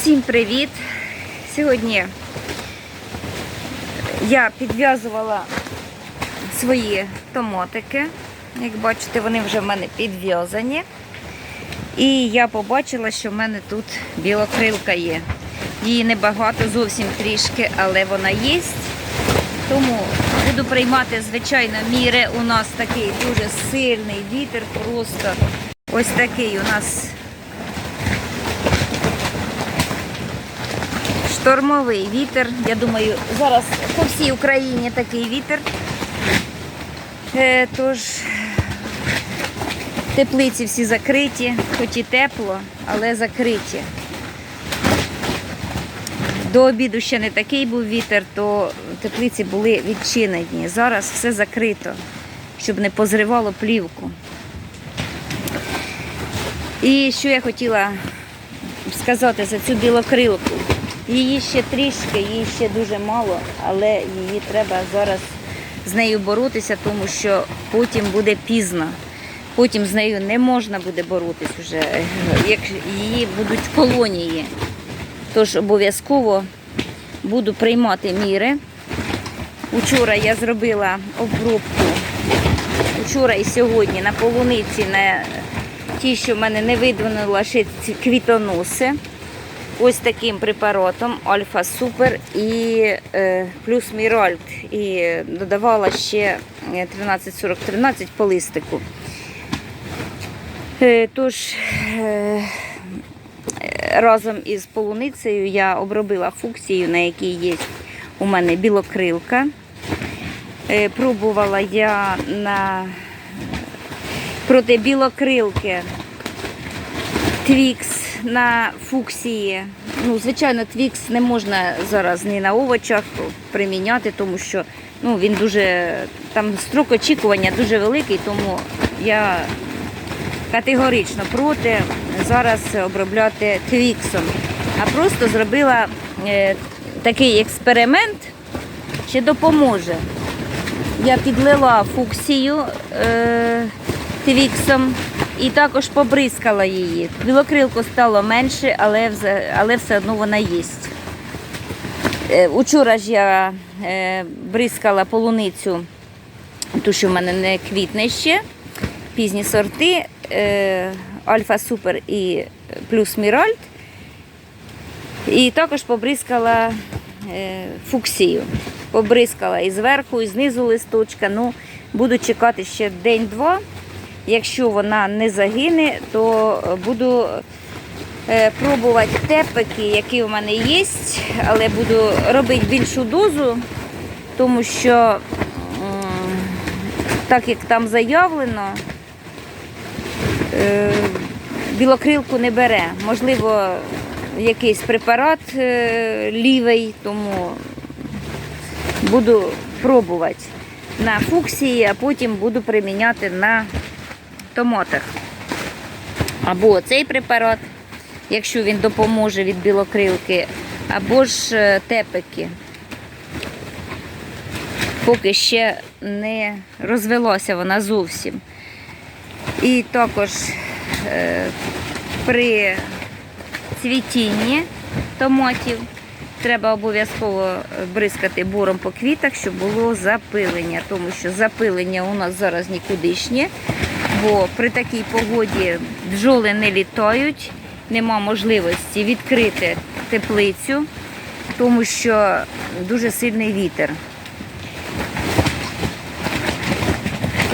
Всім привіт! Сьогодні я підв'язувала свої томатики. Як бачите, вони вже в мене підв'язані. І я побачила, що в мене тут білокрилка є. Її небагато, зовсім трішки, але вона є. Тому буду приймати, звичайно, міри. У нас такий дуже сильний вітер, просто ось такий у нас штормовий вітер. Я думаю, зараз по всій Україні такий вітер. Е, тож теплиці всі закриті, хоч і тепло, але закриті. До обіду ще не такий був вітер, то теплиці були відчинені. Зараз все закрито, щоб не позривало плівку. І що я хотіла сказати за цю білокрилку. Її ще трішки, її ще дуже мало, але її треба зараз з нею боротися, тому що потім буде пізно. Потім з нею не можна буде боротись вже, як її будуть колонії. Тож обов'язково буду приймати міри. Учора я зробила обробку. Учора і сьогодні на полуниці, на ті, що в мене не видвинула ще квітоноси. Ось таким препаратом Альфа Супер і е, плюс Міральт. І додавала ще 13-40-13 по листику. Е, тож, е, разом із полуницею я обробила фуксію, на якій є у мене білокрилка. Е, Пробувала я на проти білокрилки твікс на фуксії. Ну, звичайно, твікс не можна зараз ні на овочах приміняти, тому що ну, він дуже там строк очікування дуже великий, тому я категорично проти зараз обробляти твіксом. А просто зробила е, такий експеримент, чи допоможе. Я підлила фуксію е, твіксом і також побризкала її. Білокрилку стало менше, але, але все одно вона є. Е, Учора ж я е, бризкала полуницю, ту, що в мене не квітне ще, пізні сорти, е, Альфа Супер і плюс Міральт. І також побризкала фуксію. Побризкала і зверху, і знизу листочка. Ну, буду чекати ще день-два. Якщо вона не загине, то буду е, пробувати тепики, які у мене є, але буду робити більшу дозу, тому що, так як там заявлено, е, білокрилку не бере. Можливо, якийсь препарат е, лівий, тому буду пробувати на фуксії, а потім буду приміняти на томатах. Або цей препарат, якщо він допоможе від білокрилки, або ж е, тепики. Поки ще не розвелася вона зовсім. І також е, при цвітінні томатів треба обов'язково бризкати бором по квітах, щоб було запилення, тому що запилення у нас зараз нікудишнє, бо при такій погоді бджоли не літають, нема можливості відкрити теплицю, тому що дуже сильний вітер.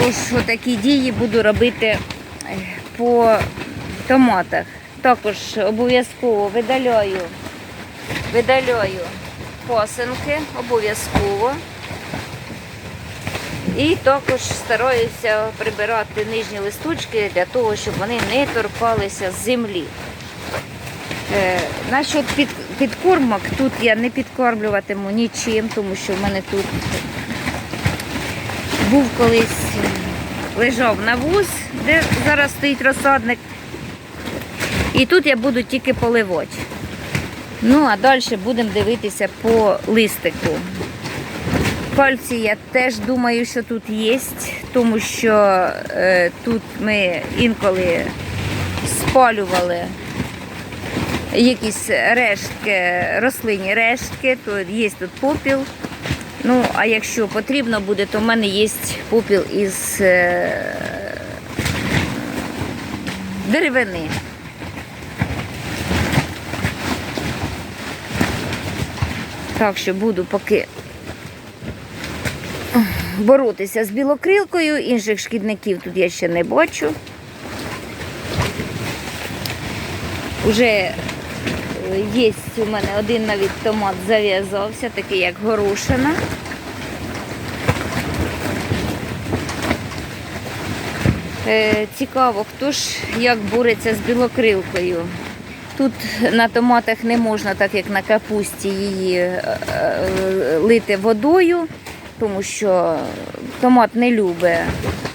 Тож такі дії буду робити е, по томатах. Також обов'язково видаляю, видаляю посинки, обов'язково. І також стараюся прибирати нижні листочки для того, щоб вони не торкалися з землі. Е, насчет під, підкормок, тут я не підкормлюватиму нічим, тому що в мене тут був колись лежав навоз, де зараз стоїть розсадник. І тут я буду тільки поливати. Ну, а далі будемо дивитися по листику. Кальцій я теж думаю, що тут є, тому що е, тут ми інколи спалювали якісь рештки, рослинні рештки, то є тут попіл. Ну, а якщо потрібно буде, то в мене є попіл із е, деревини. Так що буду поки боротися з білокрилкою, інших шкідників тут я ще не бачу. Уже є у мене один навіть томат зав'язався, такий як горошина. Е, Цікаво, хто ж як бореться з білокрилкою. Тут на томатах не можна, так як на капусті, її е, е, лити водою, тому що томат не любить,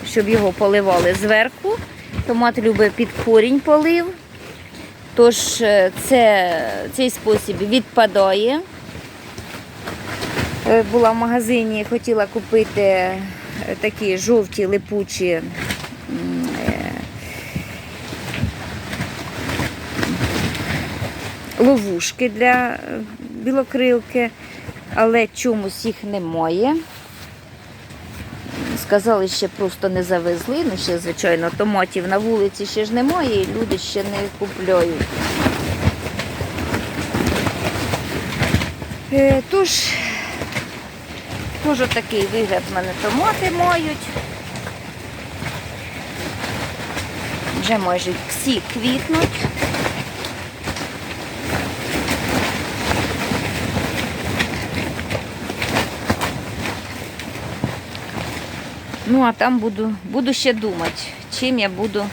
щоб його поливали зверху. Томат любить під корінь полив. Тож е, це, цей спосіб відпадає. Е, Була в магазині, хотіла купити е, такі жовті липучі ловушки для білокрилки, але чомусь їх немає. Сказали, ще просто не завезли. Ну, ще, звичайно, томатів на вулиці ще ж немає, і люди ще не купляють. Е, Тож, тож такий вигляд в мене томати мають. Вже майже всі квітнуть. Ну, а там буду, буду ще думати, чим я буду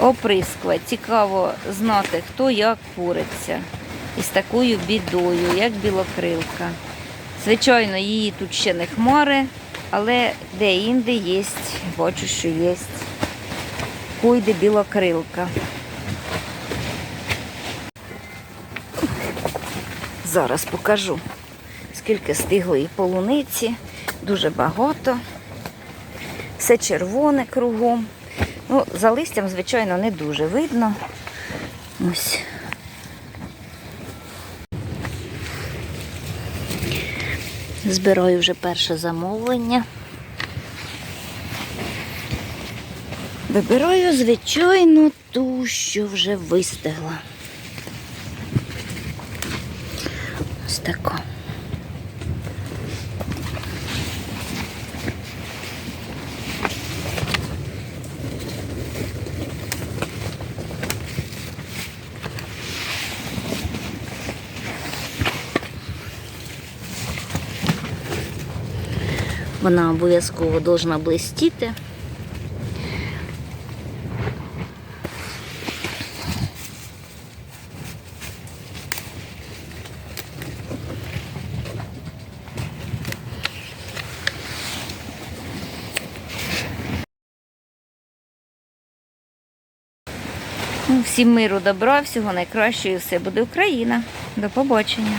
оприскувати. Цікаво знати, хто як бореться із такою бідою, як білокрилка. Звичайно, її тут ще не хмари, але де-інде є, бачу, що є. Пойде білокрилка. Зараз покажу, скільки стиглої полуниці, дуже багато. Все червоне кругом. Ну, за листям, звичайно, не дуже видно. Ось. Збираю вже перше замовлення. Вибираю, звичайно, ту, що вже вистигла. Ось така. Вона обов'язково должна блистіти. Ну, Всім миру, добра, всього найкращого і все буде Україна. До побачення.